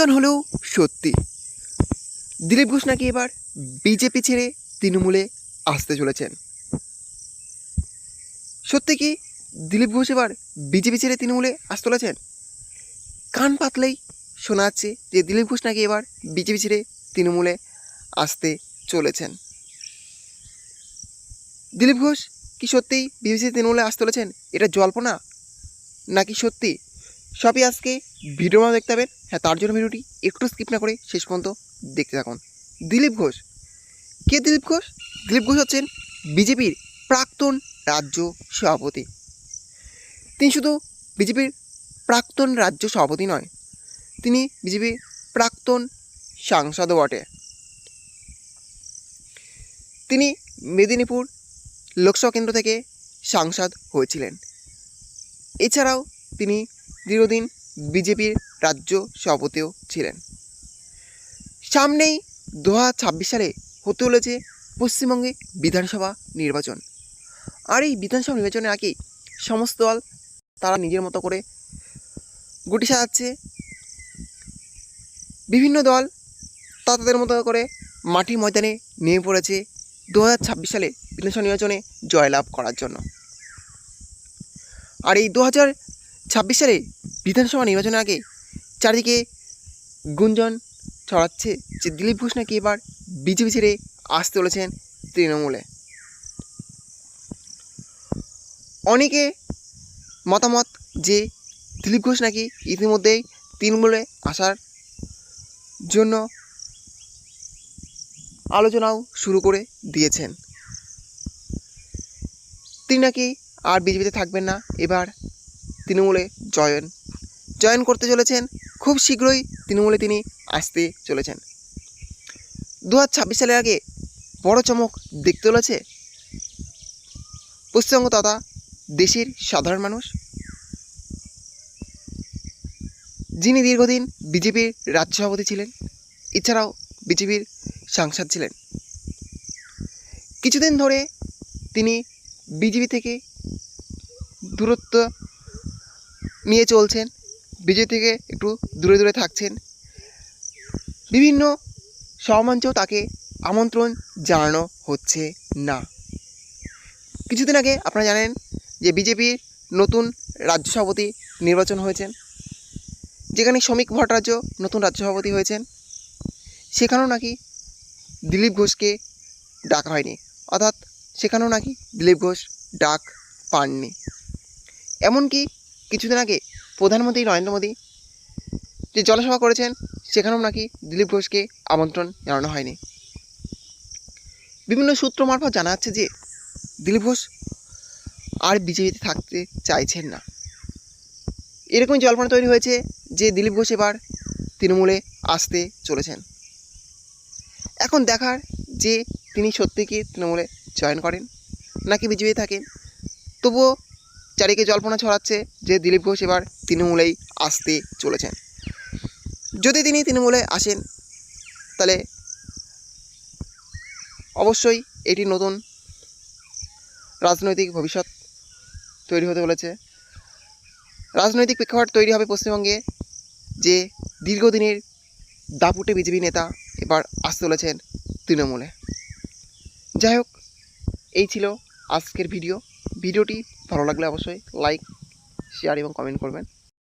গুঞ্জন হলেও সত্যি। দিলীপ ঘোষ নাকি এবার বিজেপি ছেড়ে তৃণমূলে আসতে চলেছেন? সত্যি কি দিলীপ ঘোষ এবার বিজেপি ছেড়ে তৃণমূলে আসতে চলেছেন? কান পাতলেই শোনা যাচ্ছে যে দিলীপ ঘোষ নাকি এবার বিজেপি ছেড়ে তৃণমূলে আসতে চলেছেন। দিলীপ ঘোষ কি সত্যিই বিজেপি তৃণমূলে আসতে চলেছেন? এটা জল্পনা? নাকি সত্যি সবই আজকে ভিডিওর মাধ্যমে দেখতে পাবেন হ্যাঁ তার জন্য ভিডিওটি একটু স্কিপ না করে শেষ পর্যন্ত দেখতে থাকুন। দিলীপ ঘোষ। কে দিলীপ ঘোষ? দিলীপ ঘোষ হচ্ছেন বিজেপির প্রাক্তন রাজ্য সভাপতি। তিনি শুধু বিজেপির প্রাক্তন রাজ্য সভাপতি নয়, তিনি বিজেপির প্রাক্তন সাংসদও বটে। তিনি মেদিনীপুর লোকসভা কেন্দ্র থেকে সাংসদ হয়েছিলেন। এছাড়াও তিনি দীর্ঘদিন বিজেপির রাজ্য সভাপতিও ছিলেন। সামনেই দু সালে হতে চলেছে পশ্চিমবঙ্গে বিধানসভা নির্বাচন। আর এই বিধানসভা নির্বাচনে আগেই সমস্ত দল তারা নিজের মতো করে গুটি সাজাচ্ছে। বিভিন্ন দল তা তাদের মতো করে মাটি ময়দানে নেমে পড়েছে দু সালে বিধানসভা নির্বাচনে জয়লাভ করার জন্য। আর এই দু হাজার ছাব্বিশ সালে বিধানসভা নির্বাচনের আগে চারিদিকে গুঞ্জন ছড়াচ্ছে যে দিলীপ ঘোষ নাকি এবার বিজেপি ছেড়ে আসতে চলেছেন তৃণমূলে। অনেকে মতামত যে দিলীপ ঘোষ নাকি ইতিমধ্যেই তৃণমূলে আসার জন্য আলোচনাও শুরু করে দিয়েছেন। তিনি নাকি আর বিজেপিতে থাকবেন না, এবার তৃণমূলে জয়েন জয়েন করতে চলেছেন, খুব শীঘ্রই তৃণমূলে তিনি আসতে চলেছেন। দু সালের আগে বড় চমক দেখতে চলেছে পশ্চিমবঙ্গ তথা দেশের সাধারণ মানুষ। যিনি দীর্ঘদিন বিজেপির রাজ্য সভাপতি ছিলেন, এছাড়াও বিজেপির সাংসদ ছিলেন। কিছুদিন ধরে তিনি বিজেপি থেকে দূরত্ব নিয়ে চলছেন বিজেপি থেকে একটু দূরে দূরে থাকছেন। বিভিন্ন সমাঞ্চেও তাকে আমন্ত্রণ জানানো হচ্ছে না। কিছুদিন আগে আপনারা জানেন যে বিজেপির নতুন রাজ্য সভাপতি নির্বাচন হয়েছেন, যেখানে শ্রমিক ভট্টাচার্য নতুন রাজ্য সভাপতি হয়েছেন। সেখানেও নাকি দিলীপ ঘোষকে ডাকা হয়নি, অর্থাৎ সেখানেও নাকি দিলীপ ঘোষ ডাক পাননি। এমনকি কিছুদিন আগে প্রধানমন্ত্রী নরেন্দ্র মোদী যে জনসভা করেছেন, সেখানেও নাকি দিলীপ ঘোষকে আমন্ত্রণ জানানো হয়নি। বিভিন্ন সূত্র মারফত জানা যাচ্ছে যে দিলীপ ঘোষ আর বিজেপিতে থাকতে চাইছেন না। এরকম জল্পনা তৈরি হয়েছে যে দিলীপ ঘোষ এবার তৃণমূলে আসতে চলেছেন। এখন দেখার যে তিনি সত্যি কি তৃণমূলে জয়েন করেন, নাকি বিজেপি থাকেন, তবুও চারিকে জল্পনা ছড়াচ্ছে যে দিলীপ ঘোষ এবার তৃণমূলেই আসতে চলেছেন। যদি তিনি তৃণমূলে আসেন, তাহলে অবশ্যই এটি নতুন রাজনৈতিক ভবিষ্যৎ তৈরি হতে চলেছে রাজনৈতিক প্রেক্ষাপট তৈরি হবে পশ্চিমবঙ্গে যে দীর্ঘদিনের দাপুটে বিজেপি নেতা এবার আসতে চলেছেন তৃণমূলে। যাই হোক, এই ছিল আজকের ভিডিও। ভিডিওটি ভালো লাগলে অবশ্যই লাইক শেয়ার এবং কমেন্ট করবেন।